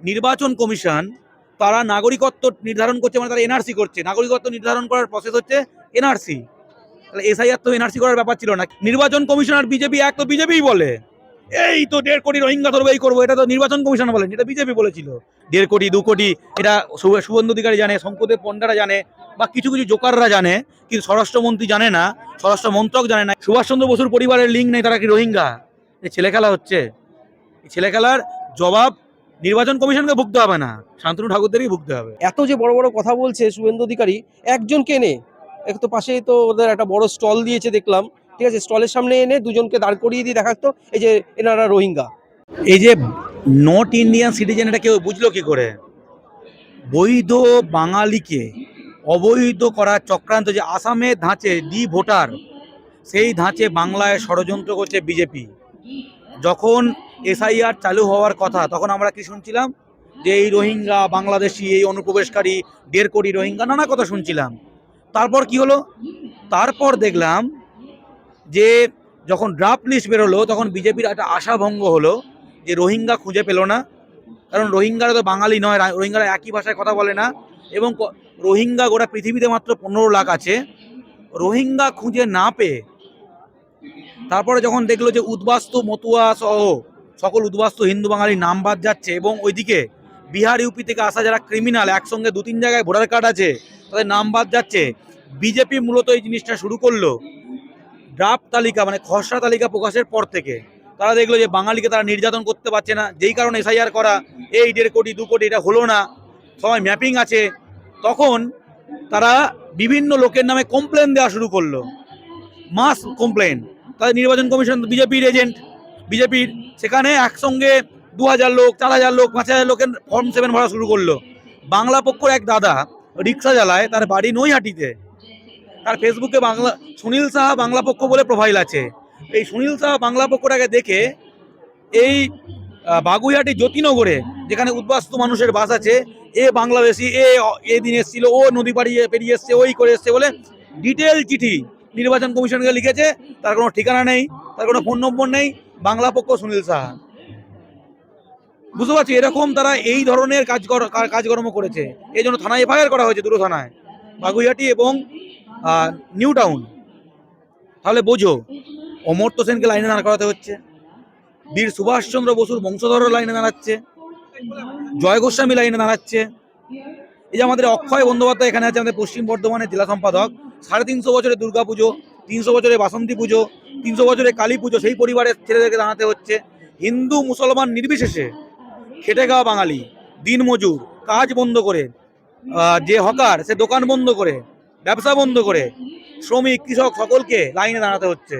নির্বাচন কমিশন, তারা নাগরিকত্ব নির্ধারণ করছে মানে তারা এনআরসি করছে। নাগরিকত্ব নির্ধারণ করার প্রসেস হচ্ছে এনআরসি। তাহলে এসআইআর তো এনআরসি করার ব্যাপার ছিল না। নির্বাচন কমিশন আর বিজেপি এক তো বিজেপিই বলে। এই তো দেড় কোটি রোহিঙ্গা ধরবো, এই করব, এটা তো নির্বাচন কমিশন বলেন, এটা বিজেপি বলেছিল। দেড় কোটি, দু কোটি, এটা শুভেন্দু অধিকারী জানে শঙ্করদেব পণ্ডারা জানে, বা কিছু কিছু জোকাররা জানে, কিন্তু স্বরাষ্ট্রমন্ত্রী জানে না, স্বরাষ্ট্র মন্ত্রক জানে না। সুভাষচন্দ্র বসুর পরিবারের লিঙ্ক নেই, তারা কি রোহিঙ্গা? এই ছেলে খেলা হচ্ছে। এই ছেলে খেলার জবাব নির্বাচন কমিশনকে ভুগতে হবে না শান্তনু ঠাকুরদেরই ভুগতে হবে। এত যে বড় বড় কথা বলছে শুভেন্দু অধিকারী একজনকে এনে এক তো পাশেই তো ওদের একটা বড় স্টল দিয়েছে দেখলাম। ঠিক আছে স্টলের সামনে এনে দুজনকে দাঁড় করিয়ে দিয়ে দেখাতো এই যে এনারা রোহিঙ্গা। এই যে নট ইন্ডিয়ান সিটিজেন এটা কেউ বুঝলো কি করে? বৈধ বাঙালিকে অবৈধ করার চক্রান্ত যে আসামের ধাঁচে ডি ভোটার সেই ধাঁচে বাংলায় ষড়যন্ত্র করছে বিজেপি। যখন এসআইআর চালু হওয়ার কথা, তখন আমরা কি শুনছিলাম? যে এই রোহিঙ্গা বাংলাদেশি, এই অনুপ্রবেশকারী, দেড় কোটি রোহিঙ্গা, নানা কথা শুনছিলাম। তারপর কি হলো? তারপর দেখলাম যে যখন ড্রাফট লিস্ট বেরোলো, তখন বিজেপির একটা আশাভঙ্গ হলো যে রোহিঙ্গা খুঁজে পেল না। কারণ রোহিঙ্গারা তো বাঙালি নয়, রোহিঙ্গারা একই ভাষায় কথা বলে না। এবং রোহিঙ্গা গোটা পৃথিবীতে মাত্র পনেরো লাখ আছে। রোহিঙ্গা খুঁজে না পেয়ে তারপরে যখন দেখল যে উদ্বাস্তু মতুয়া সহ সকল উদ্বাস্ত হিন্দু বাঙালির নাম বাদ যাচ্ছে এবং ওইদিকে বিহার ইউপি থেকে আসা যারা ক্রিমিনাল একসঙ্গে দু তিন জায়গায় ভোটার কার্ড আছে, তাদের নাম বাদ যাচ্ছে। বিজেপি মূলত এই জিনিসটা শুরু করল ড্রাফট তালিকা মানে খসড়া তালিকা প্রকাশের পর থেকে। তারা দেখল যে বাঙালিকে তারা নির্যাতন করতে পারছে না, যেই কারণে এসআইআর করা, এই দেড় কোটি, দু কোটি, এটা হলো না, সবাই ম্যাপিং আছে। তখন তারা বিভিন্ন লোকের নামে কমপ্লেন দেওয়া শুরু করল। মাস কমপ্লেন তাদের নির্বাচন কমিশন, বিজেপির এজেন্ট বিজেপির, সেখানে একসঙ্গে দু হাজার লোক চার হাজার লোক পাঁচ হাজার লোকের ফর্ম সেভেন ভরা শুরু করল। বাংলা পক্ষর এক দাদা রিক্সা চালায় তার বাড়ি নৈহাটিতে। তার ফেসবুকে বাংলা, সুনীল সাহা বাংলা পক্ষ বলে প্রোফাইল আছে। এই সুনীল সাহা বাংলা পক্ষটাকে দেখে এই বাগুইহাটি জ্যোতিনগরে, যেখানে উদ্বাস্তু মানুষের বাস আছে, এ বাংলাদেশি, এ এ দিন এসেছিল, ও নদী পাড়িয়ে পেরিয়ে এসছে, ওই করে এসছে বলে ডিটেল চিঠি নির্বাচন কমিশনকে লিখেছে, তার কোনো ঠিকানা নেই, তার কোনো ফোন নম্বর নেই, বাংলা পক্ষ সুনীল সাহা। বুঝতে পারছি? এরকম তারা এই ধরনের কাজ কর- কাজকর্ম করেছে। এই জন্য থানায় এফআইআর করা হয়েছে দুটো থানায়। বাগুইহাটি এবং নিউ টাউন। তাহলে বোঝো, অমর্ত্য সেনকে লাইনে দাঁড় করাতে হচ্ছে। বীর সুভাষচন্দ্র বসুর বংশধর লাইনে দাঁড়াচ্ছে। জয় গোস্বামী লাইনে দাঁড়াচ্ছে। এই যে আমাদের অক্ষয় বন্দ্যোপাধ্যায় এখানে আছে, আমাদের পশ্চিম বর্ধমানের জেলা সম্পাদক। সাড়ে তিনশো বছরে দুর্গা পুজো, তিনশো বছরে বাসন্তী পুজো, তিনশো বছরের কালী পুজো, সেই পরিবারের ছেলেদেরকে দাঁড়াতে হচ্ছে। হিন্দু, মুসলমান নির্বিশেষে খেটে খাওয়া বাঙালি দিনমজুর কাজ বন্ধ করে যে হকার, সে দোকান বন্ধ করে, ব্যবসা বন্ধ করে, শ্রমিক, কৃষক সকলকে লাইনে দাঁড়াতে হচ্ছে।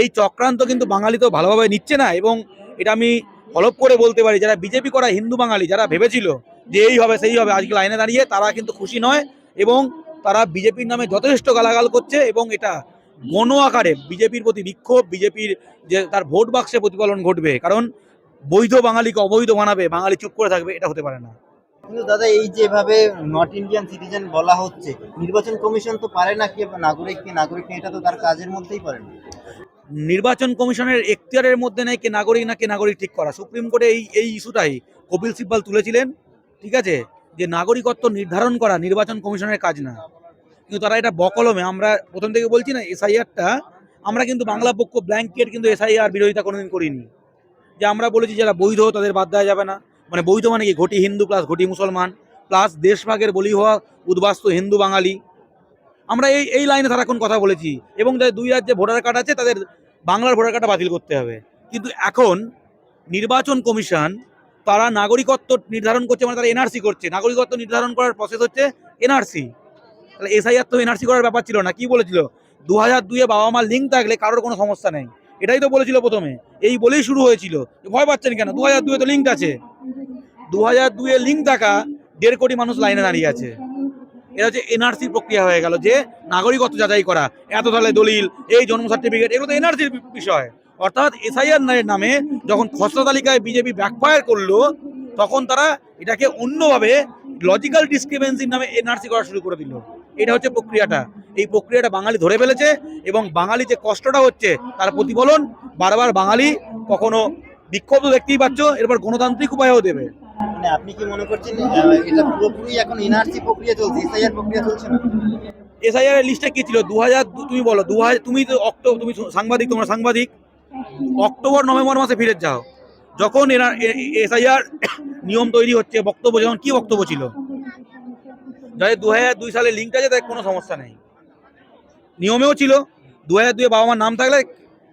এই চক্রান্ত কিন্তু বাঙালি তো ভালোভাবে নিচ্ছে না এবং এটা আমি হলপ করে বলতে পারি, যারা বিজেপি করা হিন্দু বাঙালি, যারা ভেবেছিল যে এই হবে, সেই হবে, আজকে লাইনে দাঁড়িয়ে তারা কিন্তু খুশি নয় এবং তারা বিজেপির নামে যথেষ্ট গালাগাল করছে এবং এটা গণ আকারে বিজেপির প্রতি বিক্ষোভ বিজেপির যে তার ভোট বাক্সে প্রতিফলন ঘটবে কারণ বৈধ বাঙালিকে অবৈধ বানাবে বাঙালি চুপ করে থাকবে এটা হতে পারে না। কিন্তু দাদা এই যেভাবে নট ইন্ডিয়ান সিটিজেন বলা হচ্ছে নির্বাচন কমিশন তো পারে না কি নাগরিক কি নাগরিক এটা তো তার কাজের মধ্যেই পারে না। নির্বাচন কমিশনের এখতিয়ারের মধ্যে নেই কে নাগরিক না কে নাগরিক ঠিক করা। সুপ্রিম কোর্টে এই এই ইস্যুটাই কপিল সিব্বাল তুলেছিলেন ঠিক আছে? যে নাগরিকত্ব নির্ধারণ করা নির্বাচন কমিশনের কাজ না। কিন্তু তারা এটা বকলমে। আমরা প্রথম থেকে বলছি না, এসআইআরটা আমরা কিন্তু বাংলা পক্ষ ব্ল্যাঙ্কেট কিন্তু এসআইআর বিরোধিতা কোনোদিন করিনি। যে আমরা বলেছি যারা বৈধ, তাদের বাদ দেওয়া যাবে না। মানে বৈধ মানে কি? ঘটি হিন্দু প্লাস ঘটি মুসলমান প্লাস দেশভাগের বলি হওয়া উদ্বাস্তু হিন্দু বাঙালি। আমরা এই এই লাইনে সারাক্ষণ কথা বলেছি। এবং যাদের দুই রাজ্যে ভোটার কার্ড আছে, তাদের বাংলার ভোটার কার্ডটা বাতিল করতে হবে। কিন্তু এখন নির্বাচন কমিশন তারা নাগরিকত্ব নির্ধারণ করছে মানে তারা এনআরসি করছে। নাগরিকত্ব নির্ধারণ করার প্রসেস হচ্ছে এনআরসি তাহলে এসআইআর তো এনআরসি করার ব্যাপার ছিল না, কি বলেছিল? দু হাজার দুয়ে বাবা মার লিঙ্ক থাকলে কারোর কোনো সমস্যা নেই। এটাই তো বলেছিল প্রথমে। এই বলেই শুরু হয়েছিল। ভয় পাচ্ছেন কেন? দু হাজার দুয়ে তো লিঙ্ক আছে। দু হাজার দুয়ে লিঙ্ক থাকা দেড় কোটি মানুষ লাইনে দাঁড়িয়ে আছে। এটা হচ্ছে এনআরসি প্রক্রিয়া হয়ে গেল যে নাগরিকত্ব যাচাই করা, এত সালে দলিল, এই জন্ম সার্টিফিকেট এগুলো তো এনআরসির বিষয়। অর্থাৎ এসআইআর নামে যখন খসড়া তালিকায় বিজেপি ব্যাকফায়ার করল তখন তারা এটাকে অন্যভাবে লজিক্যাল ডিসক্রিপেন্সির নামে এনআরসি করা শুরু করে দিল। এটা হচ্ছে প্রক্রিয়াটা। এই প্রক্রিয়াটা বাঙালি ধরে ফেলেছে এবং বাঙালি যে কষ্টটা হচ্ছে তার প্রতিফলন বারবার বাঙালি কখনো বিক্ষোভ দেখতেই পাচ্ছ এরপর গণতান্ত্রিক উপায়ও দেবে। মানে আপনি কি মনে করছেন এটা পুরোপুরি এখন এনআরসি প্রক্রিয়া চলছে এসআইআর প্রক্রিয়া চলছে না? এসআইআর এর লিস্টে কি ছিল? দু হাজার তুমি বলো দু হাজার তুমি তো অক্টোবর তুমি সাংবাদিক তোমরা সাংবাদিক। অক্টোবর, নভেম্বর মাসে ফিরে যাও। যখন এসআইআর নিয়ম তৈরি হচ্ছে, বক্তব্য, যখন কি বক্তব্য ছিল? যাদের দু হাজার দুই সালে লিঙ্ক আছে তাদের কোনো সমস্যা নেই। নিয়মেও ছিল দু হাজার দুয়ে বাবা মার নাম থাকলে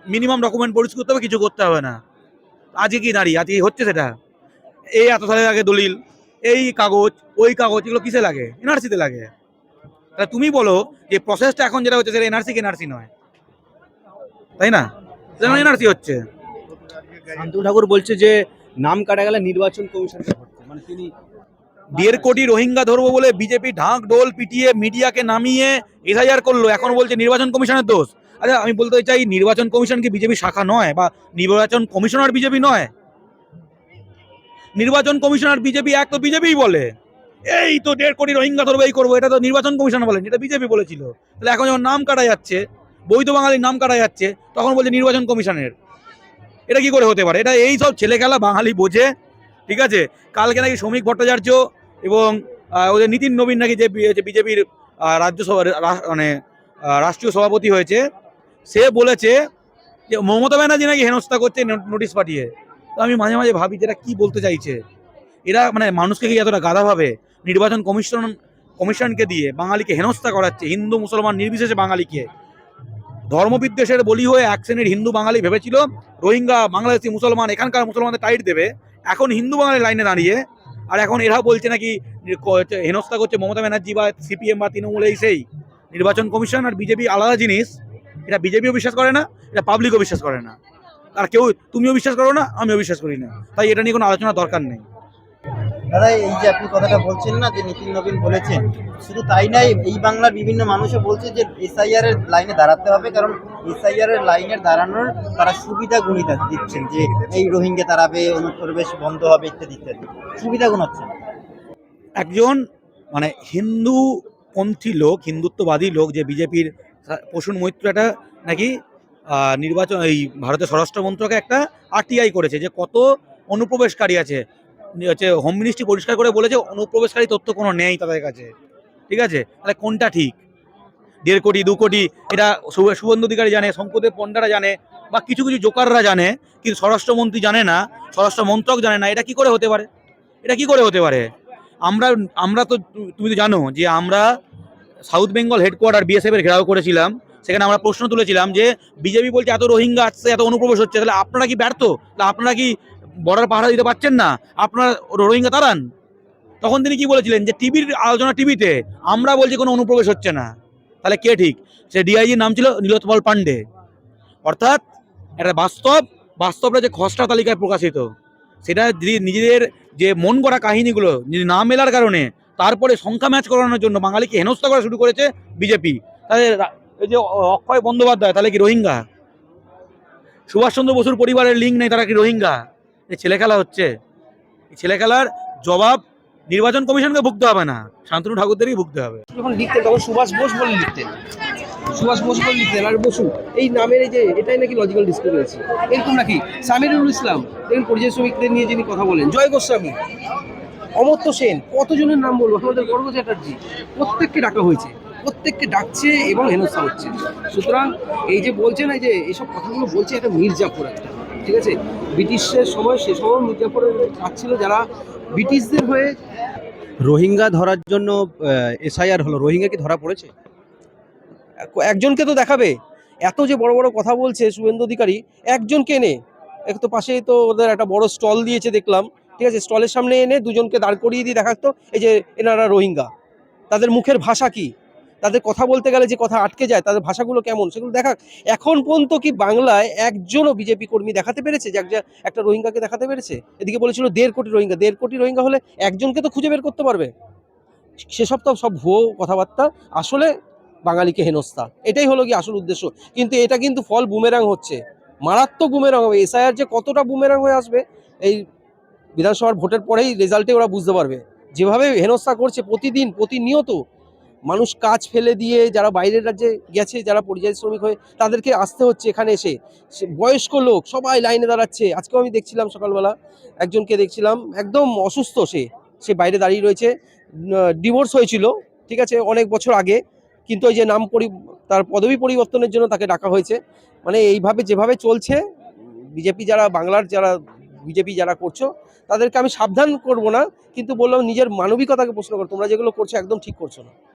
মিনিমাম ডকুমেন্ট পরিষ্কার করতে হবে, কিছু করতে হবে না। আজকে কি দাঁড়িয়ে, আজকে হচ্ছে সেটা? এই এত সালের আগে দলিল, এই কাগজ, ওই কাগজ, এগুলো কিসে লাগে? এনআরসিতে লাগে। তাহলে তুমি বলো যে প্রসেসটা এখন যেটা হচ্ছে, সেটা এনআরসি এনআরসি নয়। তাই না? এনআরসি হচ্ছে। শান্তনু ঠাকুর বলছে যে নাম কাটা গেলে নির্বাচন কমিশনকে মানে তিনি দেড় কোটি রোহিঙ্গা ধরবো বলে বিজেপি ঢাক ঢোল পিটিয়ে মিডিয়াকে নামিয়ে এসআইআর করল। এখন বলছে নির্বাচন কমিশনের দোষ। আচ্ছা আমি বলতে চাই নির্বাচন কমিশন কি বিজেপি শাখা নয়? বা নির্বাচন কমিশনার বিজেপি নয়? নির্বাচন কমিশনার বিজেপি এক তো বিজেপিই বলে। এই তো দেড় কোটি রোহিঙ্গা ধরবো এই করব এটা তো নির্বাচন কমিশন বলেন এটা বিজেপি বলেছিল। তাহলে এখন যখন নাম কাটা যাচ্ছে বৈধ বাঙালির নাম কাটা যাচ্ছে, তখন বলছে নির্বাচন কমিশনের। এটা কি করে হতে পারে? এটা এই সব ছেলে খেলা বাঙালি বোঝে, ঠিক আছে? কালকে নাকি শ্রমিক ভট্টাচার্য এবং ওদের নীতিন নবীন নাকি যে বিজেপির রাজ্যসভা, রা- মানে রাষ্ট্রীয় সভাপতি হয়েছে, সে বলেছে যে মমতা ব্যানার্জি নাকি হেনস্থা করছে নোটিশ পাঠিয়ে। তো আমি মাঝে মাঝে ভাবি যে এরা কি বলতে চাইছে? এরা মানে মানুষকে কি এতটা গাধা ভাবে নির্বাচন কমিশন, কমিশনকে দিয়ে বাঙালিকে হেনস্থা করাচ্ছে, হিন্দু, মুসলমান, নির্বিশেষে বাঙালিকে? ধর্মবিদ্বেষের বলি হয়ে এক শ্রেণির হিন্দু বাঙালি ভেবেছিল রোহিঙ্গা, বাংলাদেশি মুসলমান এখানকার মুসলমানদের টাইট দেবে। এখন হিন্দু বাঙালি লাইনে দাঁড়িয়ে, আর এখন এরা বলছে নাকি হেনস্থা করছে মমতা ব্যানার্জি বা সিপিএম বা তৃণমূল এই সেই। নির্বাচন কমিশন আর বিজেপি আলাদা জিনিস, এটা বিজেপিও বিশ্বাস করে না, এটা পাবলিকও বিশ্বাস করে না। আর কেউ, তুমিও বিশ্বাস করো না, আমিও বিশ্বাস করি না। তাই এটা নিয়ে কোনো আলোচনার দরকার নেই। দাদা, এই যে আপনি কথাটা বলছেন না, যে নীতিন নবীন বলেছেন, শুধু তাই নাই এই বাংলার বিভিন্ন মানুষও বলছে যে এসআইআর এর লাইনে দাঁড়াতে হবে, কারণ এসআইআর এর লাইনে দাঁড়ানোর তারা সুবিধা গুণিতা দিচ্ছেন, যে এই রোহিঙ্গা তাড়াবে অনুপ্রবেশ বন্ধ হবে, ইত্যাদি ইত্যাদি। সুবিধা গুণাচ্ছেন। একজন মানে হিন্দু পন্থী লোক, হিন্দুত্ববাদী লোক, যে বিজেপির প্রসূন মৈত্র একটা নাকি নির্বাচন, এই ভারতের স্বরাষ্ট্র মন্ত্রকে একটা আরটিআই করেছে, যে কত অনুপ্রবেশকারী আছে। হচ্ছে হোম মিনিস্ট্রি পরিষ্কার করে বলেছে, অনুপ্রবেশকারী তথ্য কোনো নেই তাদের কাছে। ঠিক আছে? তাহলে কোনটা ঠিক? দেড় কোটি, দু কোটি, এটা শুভেন্দু অধিকারী জানে শঙ্করদেব পণ্ডারা জানে, বা কিছু কিছু জোকাররা জানে, কিন্তু স্বরাষ্ট্রমন্ত্রী জানে না স্বরাষ্ট্র মন্ত্রক জানে না, এটা কি করে হতে পারে? এটা কি করে হতে পারে? আমরা আমরা তো তুমি তো জানো যে আমরা সাউথ বেঙ্গল হেডকোয়ার্টার বিএসএফ এর ঘেরাও করেছিলাম, সেখানে আমরা প্রশ্ন তুলেছিলাম যে, বিজেপি বলছে এত রোহিঙ্গা আসছে, এত অনুপ্রবেশ হচ্ছে, তাহলে আপনারা কি ব্যর্থ? তাহলে আপনারা কি বর্ডার পাহারা দিতে পারছেন না, আপনারা রোহিঙ্গা তাড়ান। তখন তিনি কি বলেছিলেন যে, টিভির আলোচনা টিভিতে আমরা বলছি কোনো অনুপ্রবেশ হচ্ছে না। তাহলে কে ঠিক? সে ডিআইজির নাম ছিল নীলোৎপল পান্ডে অর্থাৎ একটা বাস্তব, বাস্তবটা যে খসড়া তালিকায় প্রকাশিত, সেটা যদি নিজেদের যে মন করা কাহিনীগুলো যদি না মেলার কারণে তারপরে সংখ্যা ম্যাচ করানোর জন্য বাঙালিকে হেনস্থা করা শুরু করেছে বিজেপি, তাহলে এই যে অক্ষয় বন্দ্যোপাধ্যায়, তাহলে কি রোহিঙ্গা? সুভাষচন্দ্র বসুর পরিবারের লিঙ্ক নেই, তারা কি রোহিঙ্গা? ছেলে খেলা হচ্ছে। এই ছেলে খেলার জবাব নির্বাচন কমিশনকে ভুগতে হবে না, শান্তনু ঠাকুরদেরই ভুগতে হবে। যখন লিখতেন তখন সুভাষ বোস বলে লিখতেন। সুভাষ বোস বলে লিখতেন, আর বসু, এই নামের এই যে, এটাই নাকি লজিক্যাল ডিসক্রিমিনেন্সি এরকম নাকি? সামিরুল ইসলাম, দেখুন পরিযায়ী শ্রমিকদের নিয়ে যিনি কথা বলেন, জয় গোস্বামী, অমর্ত্য সেন, কতজনের নাম বলব? আমাদের গর্গ চ্যাটার্জি, প্রত্যেককে ডাকা হয়েছে, প্রত্যেককে ডাকছে এবং হেনস্থা হচ্ছে। সুতরাং এই যে বলছেন, এই যে এইসব কথাগুলো বলছে একটা মির্জাপুর একটা। ঠিক আছে? ব্রিটিশের সময় সে সময় মির্জাপুরের কাজ ছিল যারা ব্রিটিশদের হয়ে রোহিঙ্গা ধরার জন্য এসআইআর হলো। রোহিঙ্গা কি ধরা পড়েছে? একজনকে তো দেখাবে। এত যে বড় বড় কথা বলছে শুভেন্দু অধিকারী, একজনকে এনে। এক তো পাশেই তো ওদের একটা বড় স্টল দিয়েছে দেখলাম। ঠিক আছে, স্টলের সামনে এনে দুজনকে দাঁড় করিয়ে দিয়ে দেখাতো, এই যে এনারা রোহিঙ্গা। তাদের মুখের ভাষা কি? তাদের কথা বলতে গেলে যে কথা আটকে যায়, তাদের ভাষাগুলো কেমন? সেগুলো দেখা, এখন পর্যন্ত কি বাংলায় একজনও বিজেপি কর্মী দেখাতে পেরেছে? যে একটা- একটা রোহিঙ্গাকে দেখাতে পেরেছে? এদিকে বলেছিল দেড় কোটি রোহিঙ্গা। দেড় কোটি রোহিঙ্গা হলে একজনকে তো খুঁজে বের করতে পারবে। সেসব তো সব ভুয়ো কথাবার্তা। আসলে বাঙালিকে হেনস্থা। এটাই হলো কি আসল উদ্দেশ্য। কিন্তু এটা কিন্তু ফল বুমেরাং হচ্ছে। মারাত্মক বুমেরাং হবে। এসআইআর যে কতটা বুমেরাং হয়ে আসবে, এই বিধানসভার ভোটের পরেই রেজাল্টে ওরা বুঝতে পারবে। যেভাবে হেনস্থা করছে প্রতিদিন, প্রতিনিয়ত মানুষ কাজ ফেলে দিয়ে যারা বাইরের রাজ্যে গেছে, যারা পরিযায়ী শ্রমিক হয়ে, তাদেরকে আসতে হচ্ছে এখানে এসে। বয়স্ক লোক সবাই লাইনে দাঁড়াচ্ছে। আজকেও আমি দেখছিলাম সকালবেলা, একজনকে দেখছিলাম, একদম অসুস্থ সে। সে বাইরে দাঁড়িয়ে রয়েছে। ডিভোর্স হয়েছিল, ঠিক আছে, অনেক বছর আগে। কিন্তু ওই যে নাম পরি, তার পদবি পরিবর্তনের জন্য তাকে ডাকা হয়েছে। মানে এইভাবে যেভাবে চলছে, বিজেপি যারা, বাংলার যারা, বিজেপি যারা করছ, তাদেরকে আমি সাবধান করব না। কিন্তু বললাম, নিজের মানবিকতাকে প্রশ্ন করো। তোমরা যেগুলো করছ, একদম ঠিক করছ না।